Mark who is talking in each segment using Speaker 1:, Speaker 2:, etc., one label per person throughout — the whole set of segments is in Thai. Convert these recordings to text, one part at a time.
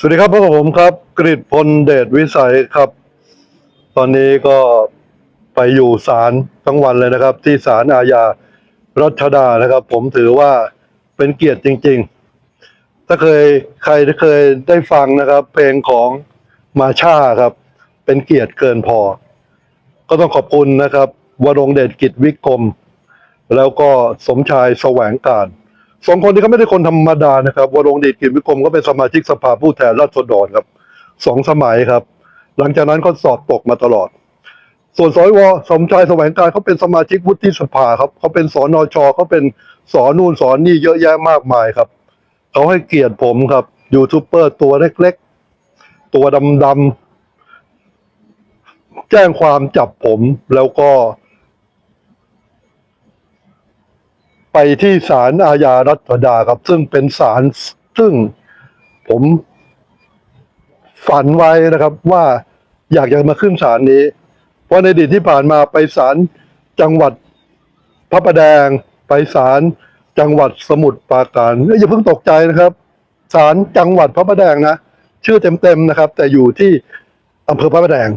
Speaker 1: สวัสดีครับพบกับผมครับกริตพลเดชวิสัยครับ ตอนนี้ก็ไปอยู่ศาลทั้งวันเลยนะครับ ที่ศาลอาญารัชดานะครับ ผมถือว่าเป็นเกียรติจริง ๆ ถ้าเคยใครเคยได้ฟังนะครับ เพลงของมาชาครับ เป็นเกียรติเกินพอ ก็ต้องขอบคุณนะครับวรงเดชกิจวิกรม แล้วก็สมชายแสวงการ สองคนนี้เขาไม่ได้คนธรรมดานะครับวรงเดชกิจวิกรมก็เป็นสมาชิกสภาผู้แทนราษฎรครับสองสมัยครับ หลังจากนั้นเขาสอบตกมาตลอด ส่วนสวสมชายแสวงการเขาเป็นสมาชิกวุฒิสภาครับเขาเป็นสอนอชอเขาเป็นสอนู่นสอนนี่เยอะแยะมากมายครับเขาให้เกียรติผมครับยูทูบเบอร์ตัวเล็กๆ ตัวดำๆแจ้งความจับผมแล้วก็ ไปที่ศาลอาญารัชดาครับ ซึ่งเป็นศาลซึ่งผมฝันไว้นะครับ ว่าอยากจะมาขึ้นศาลนี้ เพราะในอดีตที่ผ่านมาไปศาลจังหวัดพระประแดง ไปศาลจังหวัดสมุทรปราการอยอย่าเพิ่งตกใจนะครับศาลจังหวัดพระประแดงนะชื่อเต็มๆนะครับ แต่อยู่ที่อำเภอพระประแดง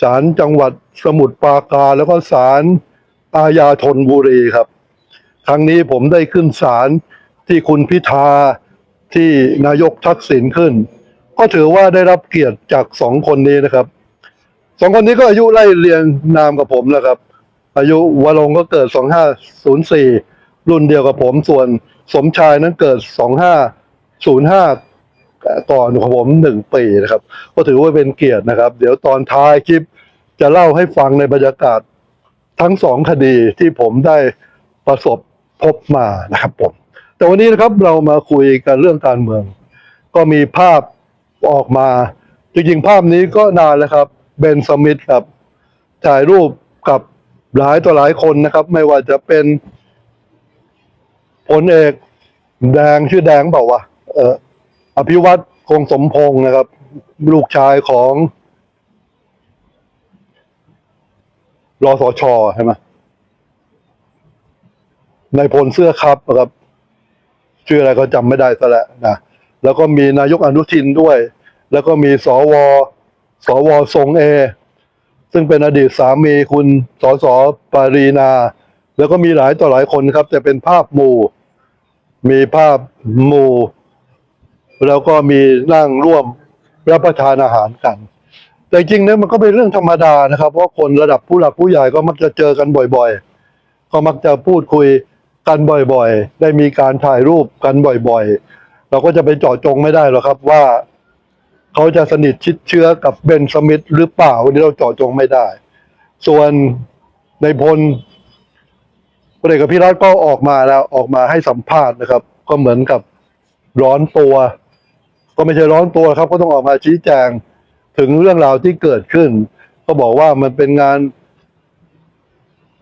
Speaker 1: ศาลจังหวัดสมุทรปราการแล้วก็ศาลอาญาธนบุรีครับ ครั้งนี้ผมได้ขึ้นศาลที่คุณพิธาที่นายกทักษิณขึ้น ก็ถือว่าได้รับเกียรติจากสองคนนี้นะครับสองคนนี้ก็อายุไล่เรียงนามกับผมนะครับ อายุวรงก็เกิด2504รุ่นเดียวกับผม ส่วนสมชายนั้นเกิด2505ก่อนของผมหนึ่งปีนะครับ ก็ถือว่าเป็นเกียรตินะครับ เดี๋ยวตอนท้ายคลิปจะเล่าให้ฟังในบรรยากาศทั้งสองคดีที่ผมได้ประสบ พบมานะครับผม แต่วันนี้นะครับเรามาคุยกันเรื่องการเมือง ก็มีภาพออกมา จริงๆ ภาพนี้ก็นานแล้วครับเบนสมิธครับถ่ายรูปกับหลายต่อหลายคนนะครับ ไม่ว่าจะเป็นพลเอกแดงชื่อแดงเปล่าวะเอออภิวัตคงสมพงศ์นะครับ ลูกชายของรอสชใช่ไหม นายพลเสื้อครับนะครับชื่ออะไรก็จำไม่ได้ซะแล้วนะแล้วก็มีนายกอนุทินด้วย แล้วก็มีสวสวทรงเอ ซึ่งเป็นอดีตสามีคุณสสปารีนา แล้วก็มีหลายต่อหลายคนครับแต่เป็นภาพหมู่ มีภาพหมู่ แล้วก็มีนั่งร่วมรับประทานอาหารกัน แต่จริงๆเนี่ยมันก็เป็นเรื่องธรรมดานะครับ เพราะคนระดับผู้หลักผู้ใหญ่ก็มักจะเจอกันบ่อยๆ ก็มักจะพูดคุย กันบ่อยๆ ได้มีการถ่ายรูปกันบ่อยๆ เราก็จะไปเจาะจงไม่ได้หรอกครับว่า เขาจะสนิทชิดเชื้อกับเบนสมิธหรือเปล่าวันนี้เราเจาะจงไม่ได้ ส่วนในพลพลเอกพิรัตก็ออกมาแล้วออกมาให้สัมภาษณ์นะครับ ก็เหมือนกับร้อนตัว ก็ไม่ใช่ร้อนตัวครับ ก็ต้องออกมาชี้แจงถึงเรื่องราวที่เกิดขึ้น ก็บอกว่ามันเป็นงาน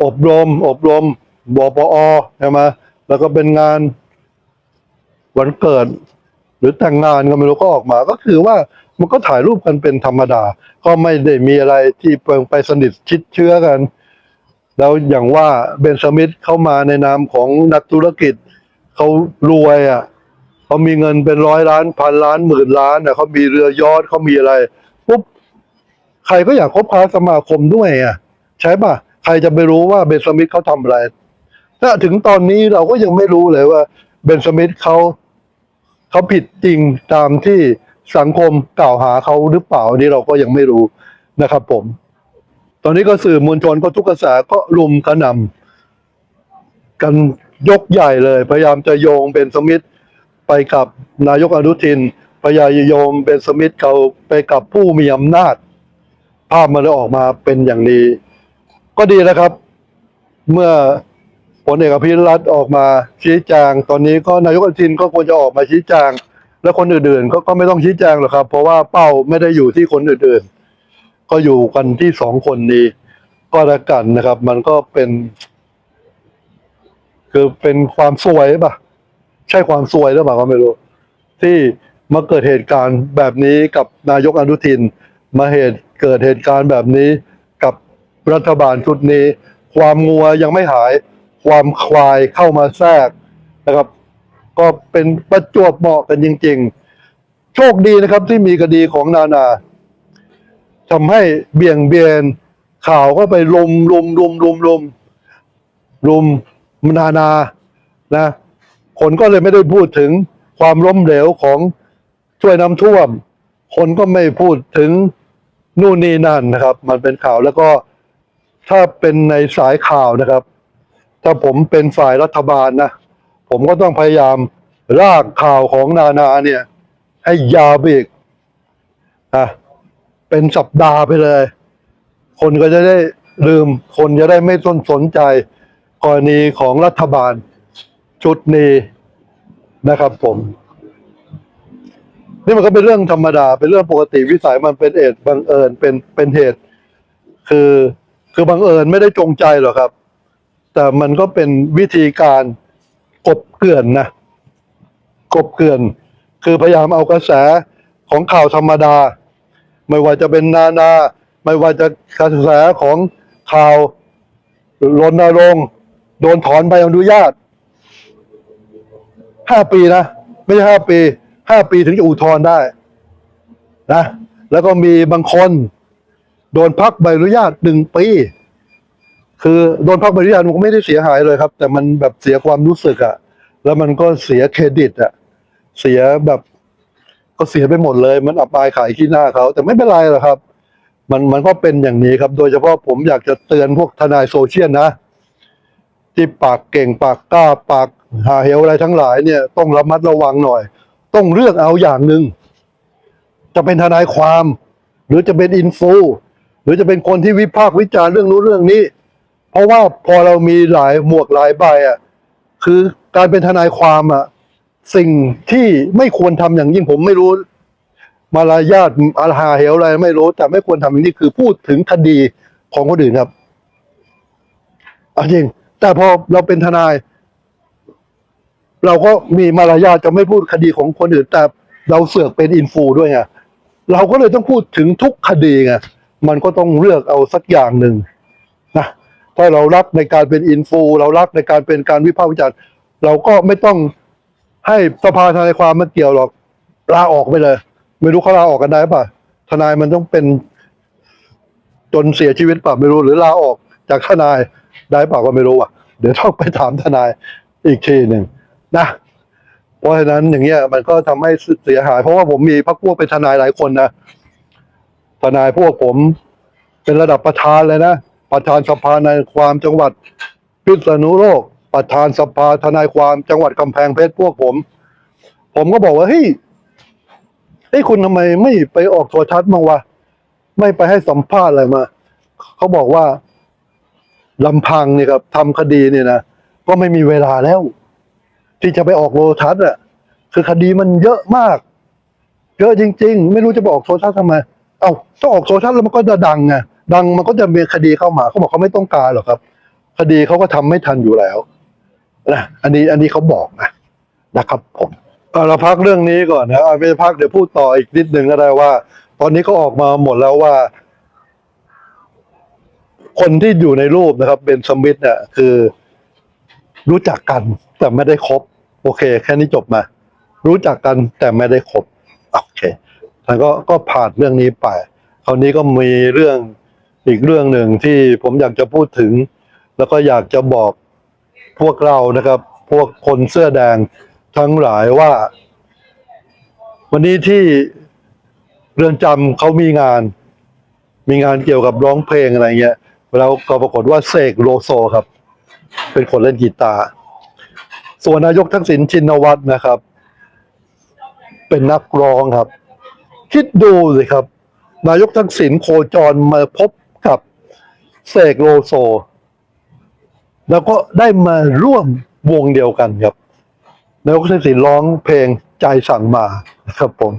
Speaker 1: อบรมอบรม บปอใช่ไหมแล้วก็เป็นงานวันเกิด หรือแต่งงานก็ไม่รู้ก็ออกมา ก็คือว่ามันก็ถ่ายรูปกันเป็นธรรมดา ก็ไม่ได้มีอะไรที่เปิงไปสนิทชิดเชื้อกัน แล้วอย่างว่าเบนสมิธเข้ามาในนามของนักธุรกิจเขารวยอะเขามีเงินเป็นร้อยล้านพันล้านหมื่นล้านอะเขามีเรือยอทเขามีอะไรปุ๊บใครก็อยากคบค้าสมาคมด้วยอะ ใช่ป่ะ ใครจะไปรู้ว่าเบนสมิธเขาทำอะไร ถ้าถึงตอนนี้เราก็ยังไม่รู้เลยว่าเบนสมิธเขาเขาผิดจริงตามที่สังคมกล่าวหาเขาหรือเปล่านี้เราก็ยังไม่รู้นะครับผม ตอนนี้ก็สื่อมวลชนก็ทุกกระแสก็รุมกระหน่ำกันยกใหญ่เลย พยายามจะโยงเบนสมิธไปกับนายกอนุทิน พยายามโยงเบนสมิธเขาไปกับผู้มีอำนาจ ภาพมันเลยออกมาเป็นอย่างนี้ ก็ดีนะครับ เมื่อ ลเอกอภิรัตออกมาชี้แจงตอนนี้ก็นายกอนุทินก็ควรจะออกมาชี้แจงแล้วคนอื่นๆก็ก็ไม่ต้องชี้แจงหรอกครับ เพราะว่าเป้าไม่ได้อยู่ที่คนอื่นๆ ก็อยู่กันที่สองคนนี้ ก็ล้วกันนะครับ มันก็เป็น คือเป็นความสวยป่ะ ใช่ความสวยหรือเปล่าก็ไม่รู้ ที่มาเกิดเหตุการณ์แบบนี้กับนายกอนุทิน มาเหตุเกิดเหตุการณ์แบบนี้กับรัฐบาลชุดนี้ ความงัวยังไม่หาย ความควายเข้ามาแทรกนะครับ ก็เป็นประจวบเหมาะกันจริง ๆ โชคดีนะครับที่มีคดีของนานาทำให้เบี่ยงเบนข่าวก็ไปลุมลุมลุมลุมลุมลุมนานานะคนก็เลยไม่ได้พูดถึงความล้มเหลวของช่วยน้ำท่วม คนก็ไม่พูดถึงนู่นนี่นั่นนะครับ มันเป็นข่าวแล้วก็ถ้าเป็นในสายข่าวนะครับ ถ้าผมเป็นฝ่ายรัฐบาลนะ ผมก็ต้องพยายามรากข่าวของนานาเนี่ย ให้ยาวไปอีกอะเป็นสัปดาห์ไปเลย คนก็จะได้ลืม คนจะได้ไม่สนสนใจกรณีของรัฐบาลชุดนี้นะครับผม นี่มันก็เป็นเรื่องธรรมดา เป็นเรื่องปกติวิสัยมันเป็นเหตุบังเอิญเป็นเป็นเหตุ คือคือบังเอิญไม่ได้จงใจหรอกครับ แต่มันก็เป็นวิธีการกบเกลื่อนนะกบเกลื่อน คือพยายามเอากระแสของข่าวธรรมดา ไม่ว่าจะเป็นนานา ไม่ว่าจะกระแสของข่าวรณรงค์โดนถอนใบอนุญาตห้าปีนะ ไม่ใช่ห้าปีห้าปีถึงจะอุทธรณ์ได้นะแล้วก็มีบางคน โดนพักใบอนุญาตหนึ่งปี คือโดนพักใบอนุญาตมันก็ไม่ได้เสียหายเลยครับ แต่มันแบบเสียความรู้สึกอะแล้วมันก็เสียเครดิตอะเสียแบบก็เสียไปหมดเลย มันอับอายขายขี้หน้าเขา แต่ไม่เป็นไรหรอกครับ มันมันก็เป็นอย่างนี้ครับ โดยเฉพาะผมอยากจะเตือนพวกทนายโซเชียลนะที่ปากเก่งปากกล้าปากหาเหวอะไรทั้งหลายเนี่ยต้องระมัดระวังหน่อย ต้องเลือกเอาอย่างหนึ่งจะเป็นทนายความ หรือจะเป็นอินฟูหรือจะเป็นคนที่วิพากษ์วิจารณ์เรื่องนู้นเรื่องนี้ เพราะว่าพอเรามีหลายหมวกหลายใบอะคือการเป็นทนายความอะสิ่งที่ไม่ควรทำอย่างยิ่งผมไม่รู้ มารยาทอาหาเหวอะไรไม่รู้ แต่ไม่ควรทำอย่างนี้คือพูดถึงคดีของคนอื่นครับเอาจริง แต่พอเราเป็นทนาย เราก็มีมารยาทจะไม่พูดคดีของคนอื่น แต่เราเสือกเป็นอินฟูด้วยไงเราก็เลยต้องพูดถึงทุกคดีไงมันก็ต้องเลือกเอาสักอย่างหนึ่งนะ ถ้าเรารักในการเป็นอินฟูเรารักในการเป็นการวิพากษ์วิจารณ์เราก็ไม่ต้องให้สภาทนายความมาเกี่ยวหรอกลาออกไปเลย ไม่รู้เขาลาออกกันได้ป่ะทนายมันต้องเป็น จนเสียชีวิตป่ะไม่รู้หรือลาออกจากทนายได้ป่ะก็ไม่รู้อะ เดี๋ยวต้องไปถามทนายอีกทีหนึ่งนะเพราะฉะนั้นอย่างเงี้ยมันก็ทำให้เสียหาย เพราะว่าผมมีพักพวกเป็นทนายหลายคนนะทนายพวกผม เป็นระดับประธานเลยนะ ประธานสภาในายความจังหวัดพิษณุโลก ประธานสภาทนายความจังหวัดกำแพงเพชรพวกผม ผมก็บอกว่าเฮ้ยเฮ้ยคุณทำไมไม่ไปออกโทรทัศน์บ้างวะไม่ไปให้สัมภาษณ์อะไรมาเขาบอกว่าลำพังเนี่ยครับทำคดีเนี่ยนะก็ไม่มีเวลาแล้ว ที่จะไปออกโทรทัศน์อะ คือคดีมันเยอะมาก เยอะจริง ๆ ไม่รู้จะไปออกโทรทัศน์ทำไม เอ้าถ้าออกโทรทัศน์แล้วมันก็จะดังไง ดังมันก็จะมีคดีเข้ามาเขาบอกเขาไม่ต้องการหรอกครับ คดีเขาก็ทำไม่ทันอยู่แล้วนะอันนี้อันนี้เขาบอกนะนะครับผมเอาเราพักเรื่องนี้ก่อนนะเอาไม่พักเดี๋ยวพูดต่ออีกนิดหนึ่งก็ได้ว่า ตอนนี้ก็ออกมาหมดแล้วว่า คนที่อยู่ในรูปนะครับเบนสมิธเนี่ยคือ รู้จักกันแต่ไม่ได้คบ โอเค แค่นี้จบมา รู้จักกันแต่ไม่ได้คบ โอเคท่านก็ก็ผ่านเรื่องนี้ไปคราวนี้ก็มีเรื่อง อีกเรื่องหนึ่งที่ผมอยากจะพูดถึง แล้วก็อยากจะบอกพวกเรานะครับ พวกคนเสื้อแดงทั้งหลายว่า วันนี้ที่เรือนจำเขามีงาน มีงานเกี่ยวกับร้องเพลงอะไรเงี้ยแล้วก็ปรากฏว่าเสกโลโซครับ เป็นคนเล่นกีตาร์ส่วนนายกทักษิณชินวัตรนะครับ เป็นนักร้องครับ คิดดูสิครับ นายกทักษิณโคจรมาพบ กับเสกโลโซ แล้วก็ได้มาร่วมวงเดียวกันครับนายกทักษิณร้องเพลงใจสั่งมาครับผม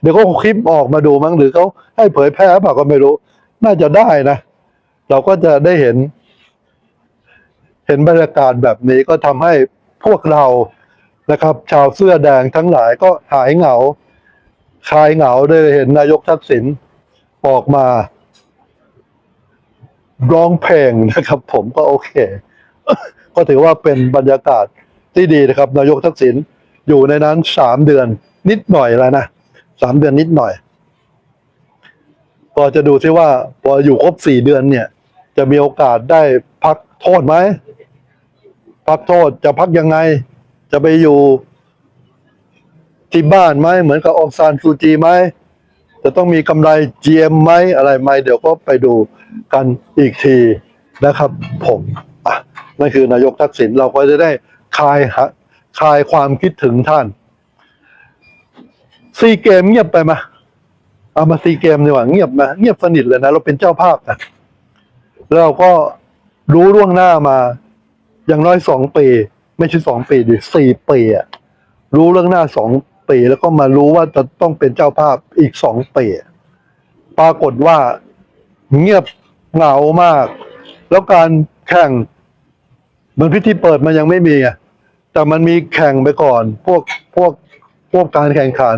Speaker 1: เดี๋ยวก็คลิปออกมาดูมั้งหรือเขาให้เผยแพร่เปล่าก็ไม่รู้ น่าจะได้นะ เราก็จะได้เห็น เห็นบรรยากาศแบบนี้ก็ทำให้พวกเรานะครับ ชาวเสื้อแดงทั้งหลายก็หายเหงา คลายเหงาได้เห็นนายกทักษิณออกมา ร้องเพลงนะครับ ผมก็โอเค ก็ถือว่าเป็นบรรยากาศที่ดีนะครับ นายกทักษิณอยู่ในนั้นสามเดือนนิดหน่อยแล้วนะสามเดือนนิดหน่อย ก็จะดูซิว่าพออยู่ครบสี่เดือนเนี่ย จะมีโอกาสได้พักโทษไหมพักโทษจะพักยังไง จะไปอยู่ที่บ้านไหมเหมือนกับองซานซูจีไหม จะต้องมีกำไร GM ไหมอะไรไหมเดี๋ยวก็ไปดูกันอีกทีนะครับผมอะนั่นคือนายกทักษิณเราก็จะได้คลายฮะคลายความคิดถึงท่าน ซีเกมเงียบไปมาเอามาซีเกมดีกว่าเงียบมาเงียบสนิทเลยนะ เราเป็นเจ้าภาพนะแล้วเราก็รู้ล่วงหน้ามา อย่างน้อยสองปี ไม่ใช่สองปีดิสี่ปีอะรู้เรื่องหน้าสอง ปี แล้วก็มารู้ว่าจะต้องเป็นเจ้าภาพอีกสองปี ปรากฏว่าเงียบเหงามาก แล้วการแข่งเหมือนพิธีเปิดมันยังไม่มีแต่มันมีแข่งไปก่อน พวกพวกพวกการแข่งขัน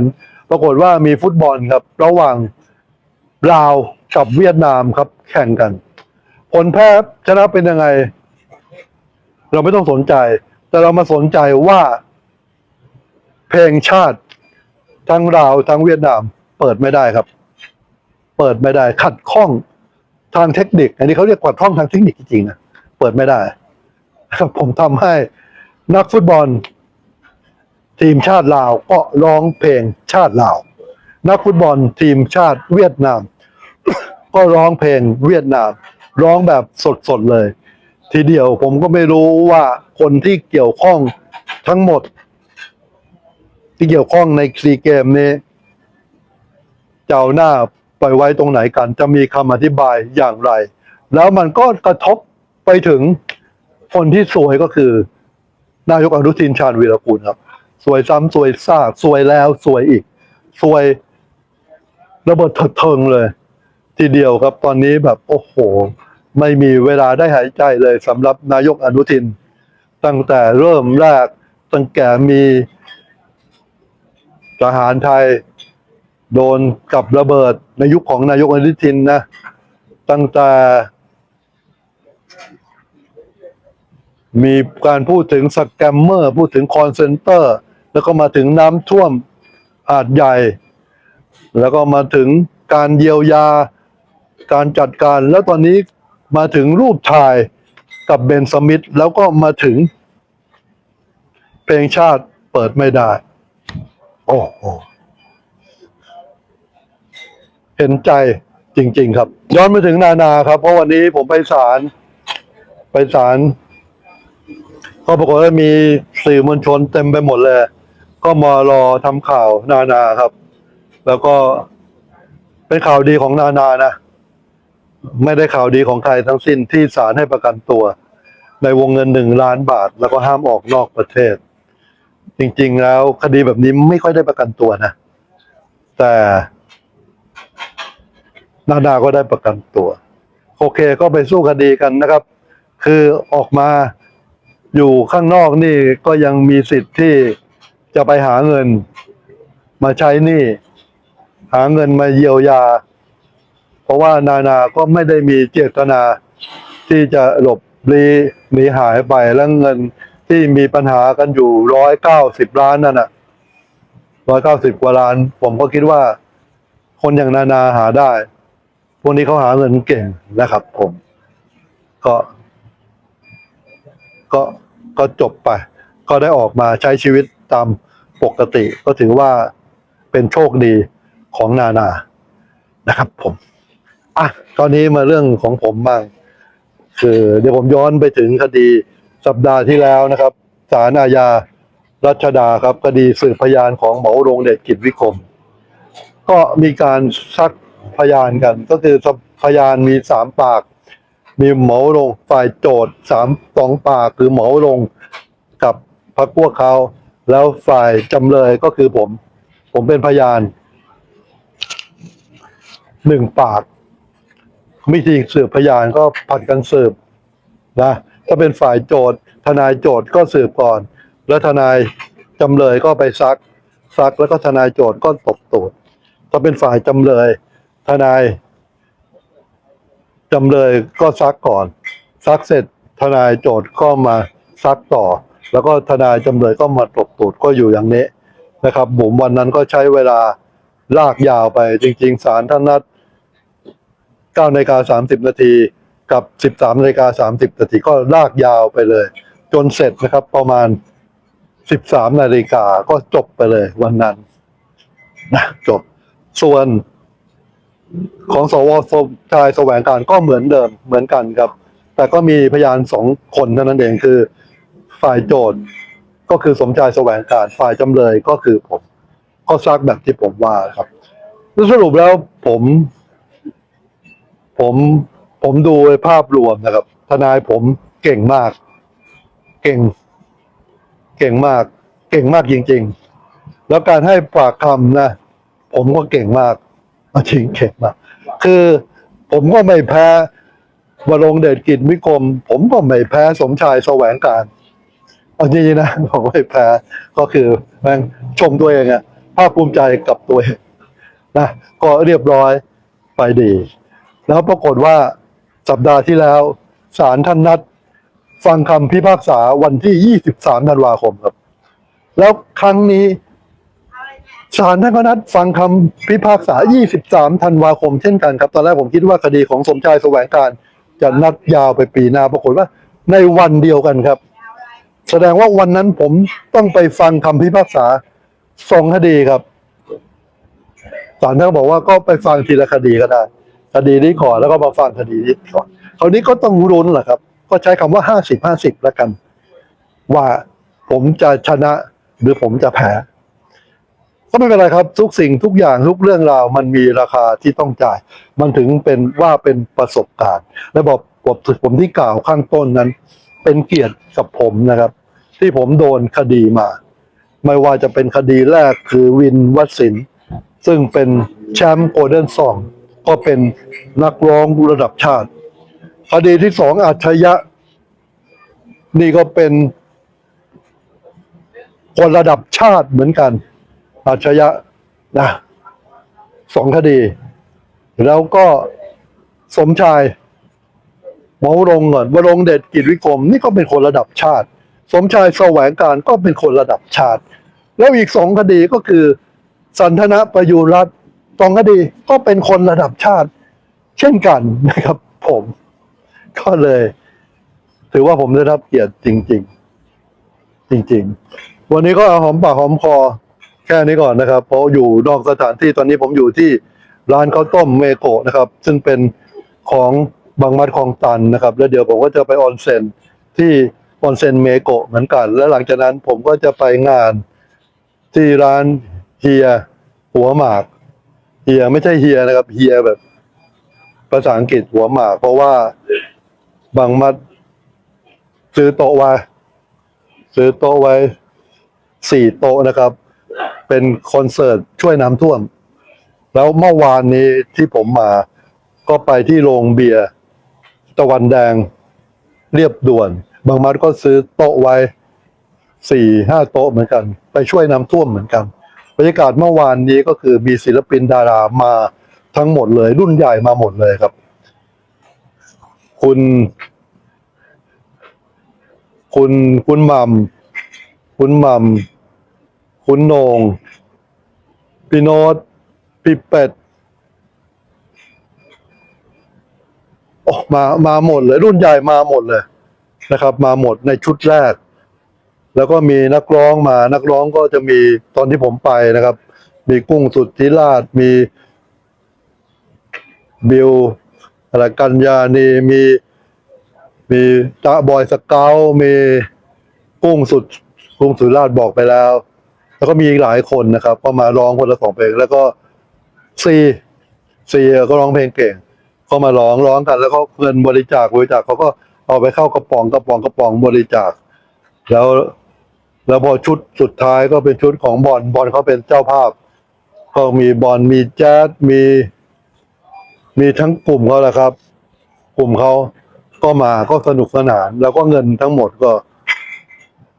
Speaker 1: ปรากฏว่ามีฟุตบอลครับ ระหว่างลาวกับเวียดนามครับ แข่งกัน ผลแพ้ชนะเป็นยังไง เราไม่ต้องสนใจ แต่เรามาสนใจว่า เพลงชาติ ทั้งลาวทั้งเวียดนาม เปิดไม่ได้ครับ เปิดไม่ได้ ขัดข้องทางเทคนิค อันนี้เขาเรียกขัดข้องทางเทคนิคจริงๆนะเปิดไม่ได้ ครับผมทำให้นักฟุตบอล ทีมชาติลาวก็ร้องเพลงชาติลาวนักฟุตบอลทีมชาติเวียดนาม ก็ร้องเพลงเวียดนาม ร้องแบบสดๆเลย ทีเดียวผมก็ไม่รู้ว่าคนที่เกี่ยวข้องทั้งหมด ที่เกี่ยวข้องในซีเกมนี้จะเอาหน้าไปไว้ตรงไหนกัน จะมีคำอธิบายอย่างไร แล้วมันก็กระทบไปถึงคนที่สวยก็คือ นายกอนุทินชาญวีรกูลครับ สวยซ้ำสวยซากสวยแล้วสวยอีก สวยระเบิดเถิดเทิงเลย ทีเดียวครับตอนนี้แบบโอ้โห ไม่มีเวลาได้หายใจเลยสำหรับนายกอนุทิน ตั้งแต่เริ่มแรกตั้งแต่มี ทหารไทยโดนกับระเบิดในยุคของนายกอนุทินนะ ตั้งแต่มีการพูดถึงสแกมเมอร์ พูดถึงคอนเซนเตอร์ แล้วก็มาถึงน้ำท่วมอาจใหญ่ แล้วก็มาถึงการเยียวยาการจัดการ แล้วตอนนี้มาถึงรูปถ่ายกับเบนสมิธแล้วก็มาถึงเพลงชาติเปิดไม่ได้ โอ้โหเห็นใจจริง ๆ ครับ ย้อนมาถึงนานาครับ เพราะวันนี้ผมไปศาลไปศาลก็ปรากฏว่ามีสื่อมวลชนเต็มไปหมดเลย ก็มารอทำข่าวนานาครับ แล้วก็เป็นข่าวดีของนานานะไม่ได้ข่าวดีของใครทั้งสิ้นที่ศาลให้ประกันตัว ในวงเงินหนึ่งล้านบาท แล้วก็ห้ามออกนอกประเทศ จริง ๆ แล้วคดีแบบนี้ไม่ค่อยได้ประกันตัวนะ แต่นาดาก็ได้ประกันตัว โอเคก็ไปสู้คดีกันนะครับ คือออกมาอยู่ข้างนอกนี่ก็ยังมีสิทธิ์ที่จะไปหาเงิน มาใช้หนี่หาเงินมาเยียวยา เพราะว่านานาก็ไม่ได้มีเจตนาที่จะหลบลีหนีหายไปแล้วเงิน ที่มีปัญหากันอยู่ร้อยเก้าสิบล้านนั่นน่ะร้อยเก้าสิบกว่าล้าน ผมก็คิดว่า คนอย่างนานาหาได้ พวกนี้เขาหาเงินเก่งนะครับผม ก็ ก็ก็จบไป ก็ได้ออกมาใช้ชีวิตตามปกติ ก็ถือว่าเป็นโชคดีของนานานะครับ ผมอะตอนนี้มาเรื่องของผมบ้างคือเดี๋ยวผมย้อนไปถึงคดี สัปดาห์ที่แล้วนะครับศาลอาญารัชดาครับคดีสืบพยานของหมอโรงเดชกิจวิคม ก็มีการซักพยานกัน ก็คือพยานมีสามปาก มีหมอโรงฝ่ายโจทย์สามสองปากคือหมอโรงกับพรรคพวกเขาแล้วฝ่ายจำเลยก็คือผม ผมเป็นพยานหนึ่งปากวิธีสืบพยานก็ผัดกันสืบนะ ถ้าเป็นฝ่ายโจทย์ ทนายโจทย์ก็สืบก่อน แล้วทนายจำเลยก็ไปซัก ซักแล้วก็ทนายโจทย์ก็ตบตูดถ้าเป็นฝ่ายจำเลย ทนายจำเลยก็ซักก่อน ซักเสร็จทนายโจทย์ก็มาซักต่อ แล้วก็ทนายจำเลยก็มาตบตูดก็อยู่อย่างนี้นะครับผมวันนั้นก็ใช้เวลาลากยาวไปจริง ๆ ศาลท่านนัด9นาฬิกา30 นาที กับ 13นาฬิกา30นาทีก็ลากยาวไปเลย จนเสร็จนะครับประมาณ 13นาฬิกาก็จบไปเลยวันนั้นนะจบส่วนของสวสมชายแสวงการก็เหมือนเดิมเหมือนกันครับ แต่ก็มีพยานสองคนเท่านั้นเองคือฝ่ายโจทย์ก็คือสมชายแสวงการฝ่ายจำเลยก็คือผมก็ซักแบบที่ผมว่าครับสรุปแล้วผม ผม ผมดูภาพรวมนะครับ ทนายผมเก่งมาก เก่ง เก่งมาก เก่งมากจริง ๆ แล้วการให้ปากคำนะ ผมก็เก่งมากจริงเก่งมาก คือผมก็ไม่แพ้วรงเดชกิจวิกรม ผมก็ไม่แพ้สมชายแสวงการเอาจริงๆนะผมไม่แพ้ก็คือแม่งชมตัวเองอะภาคภูมิใจกับตัวเองนะก็เรียบร้อยไปดี แล้วปรากฏว่า สัปดาห์ที่แล้วศาลท่านนัด ฟังคำพิพากษาวันที่ 23ธันวาคมครับ แล้วครั้งนี้ศาลท่านก็นัดฟังคำพิพากษา 23ธันวาคมเช่นกันครับ ตอนแรกผมคิดว่าคดีของสมชายแสวงการ จะนัดยาวไปปีหน้าปรากฏว่า ในวันเดียวกันครับ แสดงว่าวันนั้นผมต้องไปฟังคำพิพากษาสองคดีครับศาลท่านบอกว่าก็ไปฟังทีละคดีก็ได้ คดีนี้ก่อนแล้วก็มาฟังคดีนี้ก่อนคราวนี้ก็ต้องรุนแหละครับ ก็ใช้คำว่าห้าสิบห้าสิบแล้วกัน ว่าผมจะชนะหรือผมจะแพ้ก็ไม่เป็นไรครับ ทุกสิ่งทุกอย่างทุกเรื่องราวมันมีราคาที่ต้องจ่าย มันถึงเป็นว่าเป็นประสบการณ์ และบอกผมผมที่กล่าวข้างต้นนั้น เป็นเกียรติกับผมนะครับ ที่ผมโดนคดีมา ไม่ว่าจะเป็นคดีแรกคือวินวัดศิลป์ซึ่งเป็นแชมป์โกลเด้นซอง ก็เป็นนักร้องระดับชาติคดีที่สองอัจฉริยะนี่ก็เป็นคนระดับชาติเหมือนกันอัจฉริยะนะสองคดี แล้วก็สมชายหมอวรงก่อนวรงเดชกิจวิกรมนี่ก็เป็นคนระดับชาติ สมชายแสวงการก็เป็นคนระดับชาติ แล้วอีกสองคดีก็คือ สันทนะประยูรรัตน์ สองคดีก็เป็นคนระดับชาติ เช่นกันนะครับ ผม ก็เลย ถือว่าผมได้รับเกียรติจริง ๆ จริง ๆ วันนี้ก็หอมปากหอมคอ แค่นี้ก่อนนะครับ เพราะอยู่นอกสถานที่ตอนนี้ผมอยู่ที่ร้านข้าวต้มเมโกะนะครับ ซึ่งเป็นของบางมัดคลองตันนะครับ แล้วเดี๋ยวผมก็จะไปออนเซ็นที่ออนเซ็นเมโกะเหมือนกัน แล้วหลังจากนั้นผมก็จะไปงานที่ร้านเฮียหัวหมาก เฮียไม่ใช่เฮียนะครับ เฮียแบบ ภาษาอังกฤษหัวหมาก เพราะว่าบางมัด ซื้อโต๊ะไว้ซื้อโต๊ะไว้สี่โต๊ะนะครับ เป็นคอนเสิร์ตช่วยน้ำท่วม แล้วเมื่อวานนี้ที่ผมมา ก็ไปที่โรงเบียร์ตะวันแดงเรียบด่วน บางมัดก็ซื้อโต๊ะไว้สี่ห้าโต๊ะเหมือนกัน ไปช่วยน้ำท่วมเหมือนกัน บรรยากาศเมื่อวานนี้ก็คือมีศิลปินดารามาทั้งหมดเลย รุ่นใหญ่มาหมดเลยครับ คุณ คุณคุณมัมคุณมัมคุณโหนงพี่โนตพี่เป็ดโอ้มามาหมดเลย รุ่นใหญ่มาหมดเลยนะครับ มาหมดในชุดแรก แล้วก็มีนักร้องมานักร้องก็จะมีตอนที่ผมไปนะครับ มีกุ้งสุดทิราชมีบิวอะไรกัญญานีมีมีตาบอยสเกลมีกุ้งสุดกุ้งสุดราชบอกไปแล้ว แล้วก็มีอีกหลายคนนะครับ ก็มาร้องคนละสองเพลง แล้วก็ซีซีก็ร้องเพลงเก่ง ก็มาร้องร้องกัน แล้วก็เงินบริจาคบริจาคเขาก็เอาไปเข้ากระป๋องกระป๋องกระป๋องบริจาคแล้ว แล้วพอชุดสุดท้ายก็เป็นชุดของบอลบอลเขาเป็นเจ้าภาพ ก็มีบอลมีแจ๊สมี มีทั้งกลุ่มเขาแหละครับ กลุ่มเขาก็มาก็สนุกสนาน แล้วก็เงินทั้งหมดก็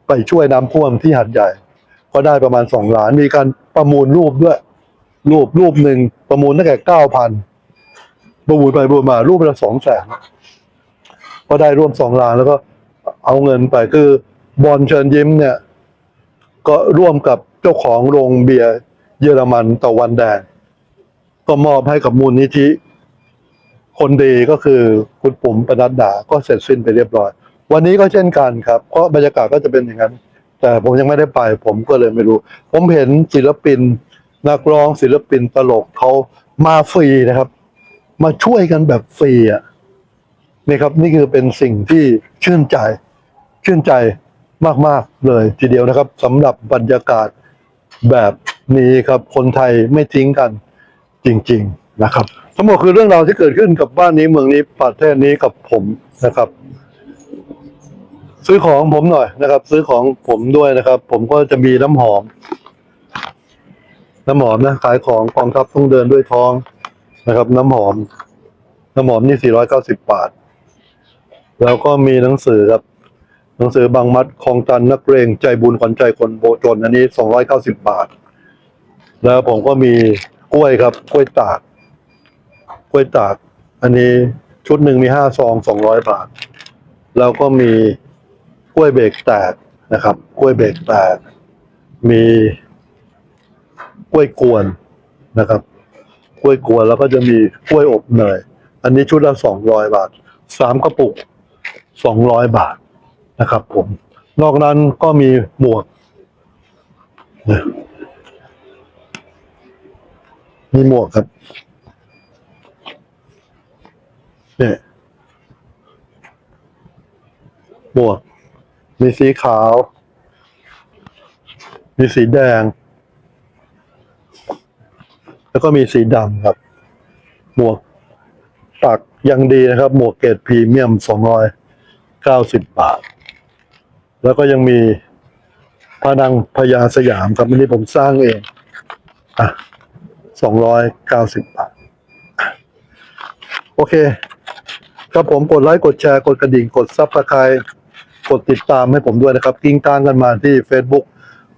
Speaker 1: ไปช่วยน้ำท่วมที่หัดใหญ่ ก็ได้ประมาณสองล้าน มีการประมูลรูปด้วย รูปรูปหนึ่งประมูลตั้งแต่เก้าพันประมูลไปประมูลมารูปละสองแสนก็ได้ร่วมสองล้านแล้วก็เอาเงินไปคือบอลเชิญยิ้มเนี่ย ก็ร่วมกับเจ้าของโรงเบียร์เยอรมันตะวันแดง ก็มอบให้กับมูลนิธิ คนดีก็คือคุณปุ๋มปนัดดา ก็เสร็จสิ้นไปเรียบร้อย วันนี้ก็เช่นกันครับก็บรรยากาศก็จะเป็นอย่างนั้น แต่ผมยังไม่ได้ไป ผมก็เลยไม่รู้ ผมเห็นศิลปิน นักร้องศิลปินตลกเขามาฟรีนะครับ มาช่วยกันแบบฟรีอะนี่ครับ นี่คือเป็นสิ่งที่ชื่นใจ ชื่นใจ มาก ๆ เลยทีเดียวนะครับสำหรับบรรยากาศแบบนี้ครับคนไทยไม่ทิ้งกันจริง ๆนะครับ ทั้งหมดคือเรื่องราวที่เกิดขึ้นกับบ้านนี้เมืองนี้ประเทศนี้กับผมนะครับ ซื้อของผมหน่อยนะครับ ซื้อของผมด้วยนะครับ ผมก็จะมีน้ำหอม น้ำหอมนะขายของกองทัพต้องเดินด้วยท้องนะครับ น้ำหอม น้ำหอมนี่ 490 บาท แล้วก็มีหนังสือครับ หนังสือบางมัดคลองตันนักเรงใจบุญขวัญใจคนโบจนอันนี้290บาท แล้วผมก็มีกล้วยครับกล้วยตาก กล้วยตาก อันนี้ชุดหนึ่งมีห้าซองสองร้อยบาท แล้วก็มีกล้วยเบรกแตกนะครับ กล้วยเบรกแตก มีกล้วยกวนนะครับ กล้วยกวนแล้วก็จะมีกล้วยอบเนย อันนี้ชุดละสองร้อยบาทสามกระปุกสองร้อยบาท นะครับ ผม นอกนั้นก็มีหมวกมีหมวกครับเนี่ยหมวก มีสีขาว มีสีแดง แล้วก็มีสีดำครับ หมวกตักยังดีนะครับ หมวกเกรดพรีเมียมสองร้อยเก้าสิบบาท แล้วก็ยังมีพระนังพญาสยามครับอันนี้ผมสร้างเอง อะสองร้อยเก้าสิบบาท โอเคครับผมกดไลค์กดแชร์กดกระดิ่งกดซับสไครต์กดติดตามให้ผมด้วยนะครับ กิ้งก้างกันมาที่ Facebook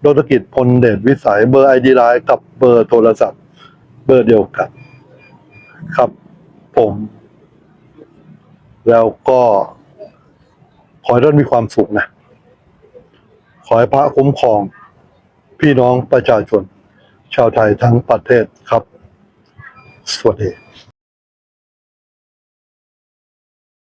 Speaker 1: ดรกิจพลเดชวิสัยเบอร์ไอดีไลน์กับเบอร์โทรศัพท์ เบอร์เดียวกัน ครับผม แล้วก็ ขอให้ท่านมีความสุขนะ ขอให้พระคุ้มครอง พี่น้องประชาชน ชาวไทยทั้งประเทศครับ สวัสดี